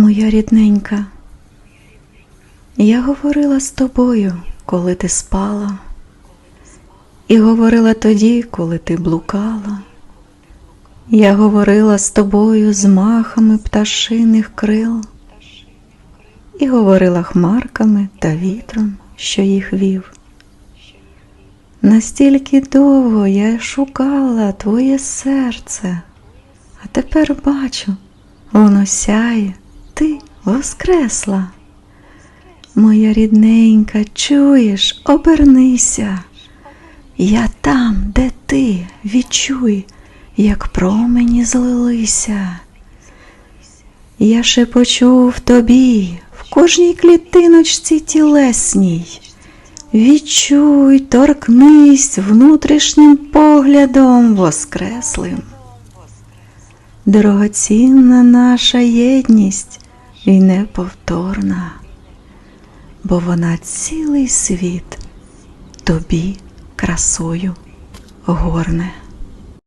Моя рідненька, я говорила з тобою, коли ти спала, і говорила тоді, коли ти блукала. Я говорила з тобою з махами пташиних крил, і говорила хмарками та вітром, що їх вів. Настільки довго я шукала твоє серце, а тепер бачу, воно сяє, ти воскресла. Моя рідненька, чуєш, обернися. Я там, де ти, відчуй, як промені злилися. Я шепочу в тобі, в кожній клітиночці тілесній. Відчуй, торкнись внутрішнім поглядом воскреслим. Дорогоцінна наша єдність і неповторна, бо вона цілий світ тобі красою горне.